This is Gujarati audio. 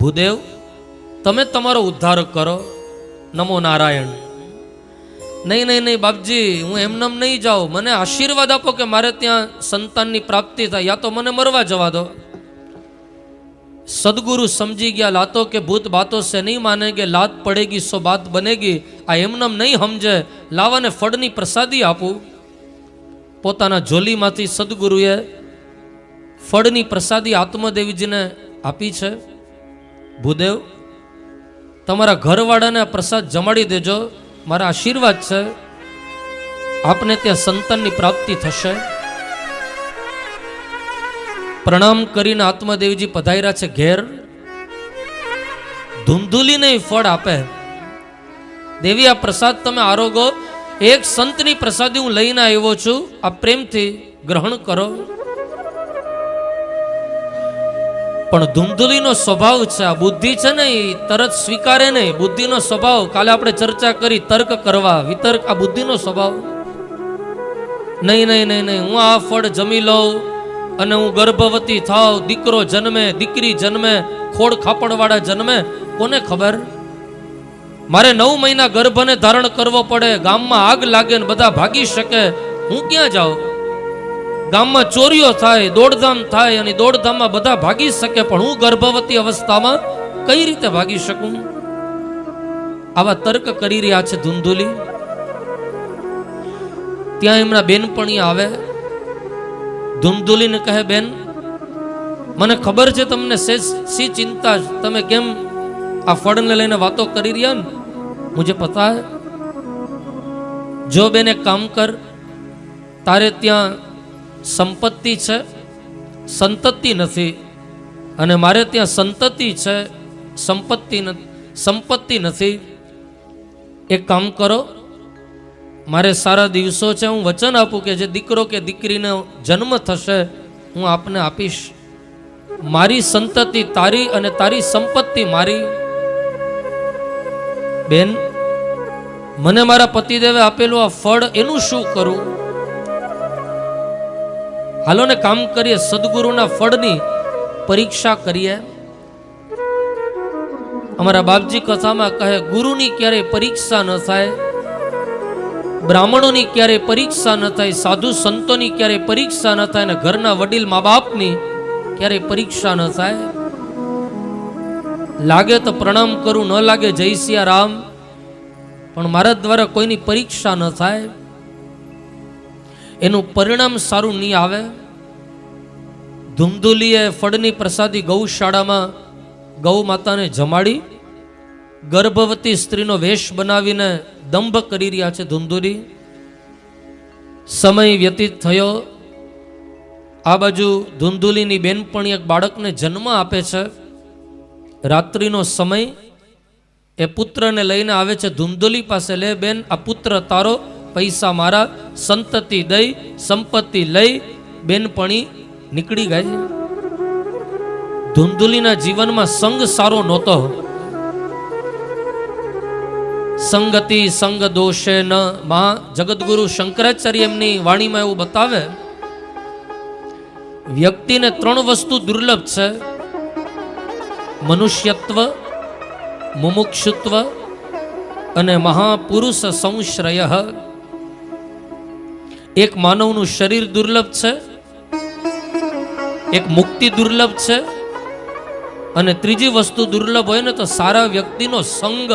ભૂદેવ, તમે તમારો ઉદ્ધાર કરો. નમો નારાયણ. નહીં નહીં નહીં, બાપજી, હું એમનેમ નહીં જાઉં. મને આશીર્વાદ આપો કે મારે ત્યાં સંતાનની પ્રાપ્તિ થાય. યા તો મને મરવા જવા દો. સદગુરુ સમજી ગયા, લાતો કે ભૂત બાતો સે નહીં માને કે લાત પડેગી સો બાત બનેગી. આ એમનેમ નહીં સમજે. લાવાને ફળની પ્રસાદી આપું. પોતાના જોલીમાંથી સદગુરુએ ફળની પ્રસાદી આત્મદેવીજીને આપી છે. ભૂદેવ, તમારા ઘરવાળાને આ પ્રસાદ જમાડી દેજો. મારા આશીર્વાદ છે. આપને ત્યાં સંતાનની પ્રાપ્તિ થશે. પ્રણામ કરીને આત્મદેવજી પધાર્યા છે ઘેર. ધૂંધુલીને ફળ આપે. દેવી, આ પ્રસાદ તમે આરોગો. એક સંતની પ્રસાદી હું લઈને આવ્યો છું. આ પ્રેમથી ગ્રહણ કરો. પણ ધૂંધલીનો સ્વભાવ છે, આ બુદ્ધિ છે ને એ તરત સ્વીકારે નહીં. બુદ્ધિનો સ્વભાવ, કાલે આપણે ચર્ચા કરી તર્ક કરવા. વિતર્ક, આ બુદ્ધિનો સ્વભાવ. નહીં નહીં નહીં નહીં. હું આ ફળ જમી લઉં અને હું ગર્ભવતી થાવ. દીકરો જન્મે, દીકરી જન્મે, ખોડ ખાપણવાળા જન્મે. કોને ખબર? મારે નવ મહિના ગર્ભને ધારણ કરવો પડે. ગામમાં આગ લાગે ને બધા ભાગી શકે. હું ક્યાં જાઉં? ગામમાં ચોરીઓ થાય, દોડધામ થાય અને દોડધામમાં બધા ભાગી શકે, પણ હું ગર્ભવતી અવસ્થામાં કઈ રીતે ભાગી શકું? આવા તર્ક કરી રહ્યા છે ધૂંધુલી. ત્યાં એમના બેનપણી આવે. ધુંધુલીને કહે, બેન, મને ખબર છે તમને સી ચિંતા. તમે કેમ આ ફળને લઈને વાતો કરી રહ્યા ને મુજે પતા જો બેન, એક કામ કર. તારે ત્યાં સંપત્તિ છે, સંતતિ નથી. અને મારે ત્યાં સંતતિ છે, સંપત્તિ સંપત્તિ નથી. એક કામ કરો, મારે સારા દિવસો છે, હું વચન આપું કે જે દીકરો કે દીકરીનો જન્મ થશે, હું આપને આપીશ. મારી સંતતિ તારી અને તારી સંપત્તિ મારી. બેન, મને મારા પતિદેવે આપેલું આ ફળ એનું શું કરું? હાલો ને કામ કરીએ, સદગુરુના ફળની પરીક્ષા કરીએ. અમારા બાપજી કથામાં કહે, ગુરુની ક્યારેય પરીક્ષા ન થાય, બ્રાહ્મણોની ક્યારેય પરીક્ષા ન થાય, સાધુ સંતોની ક્યારેય પરીક્ષા ન થાય, અને ઘરના વડીલ મા બાપની ક્યારેય પરીક્ષા ન થાય. લાગે તો પ્રણામ કરું, ન લાગે જય સિયા રામ, પણ મારા દ્વારા કોઈની પરીક્ષા ન થાય. એનું પરિણામ સારું નહીં આવે? ધૂમધુલીએ ફળની પ્રસાદી ગૌશાળામાં ગૌ માતાને જમાડી, ગર્ભવતી સ્ત્રીનો વેશ બનાવીને દંભ કરી રહ્યા છે ધૂંધુરી સમય વ્યતીત થયો. આ બાજુ ધૂંધુલીની બેનપણી એક બાળકને જન્મ આપે છે. રાત્રિનો સમય. એ પુત્રને લઈને આવે છે ધૂંધુલી પાસે. લે બેન, આ પુત્ર તારો પૈસા મારા સંતતિ દઈ, સંપત્તિ લઈ, બેનપણી નીકળી ગઈ ધુંધુલીના જીવનમાં સંગ સારો નહોતો. સંગતિ, સંગ દોષે ન મહા જગદગુરુ શંકરાચાર્ય એમની વાણીમાં એવું બતાવે, વ્યક્તિને ત્રણ વસ્તુ દુર્લભ છે. મનુષ્યત્વ, મુમુક્ષુત્વ અને મહાપુરુષ સંશ્રય. એક માનવનું શરીર દુર્લભ છે, એક મુક્તિ દુર્લભ છે, અને ત્રીજી વસ્તુ દુર્લભ હોય ને તો સારા વ્યક્તિનો સંગ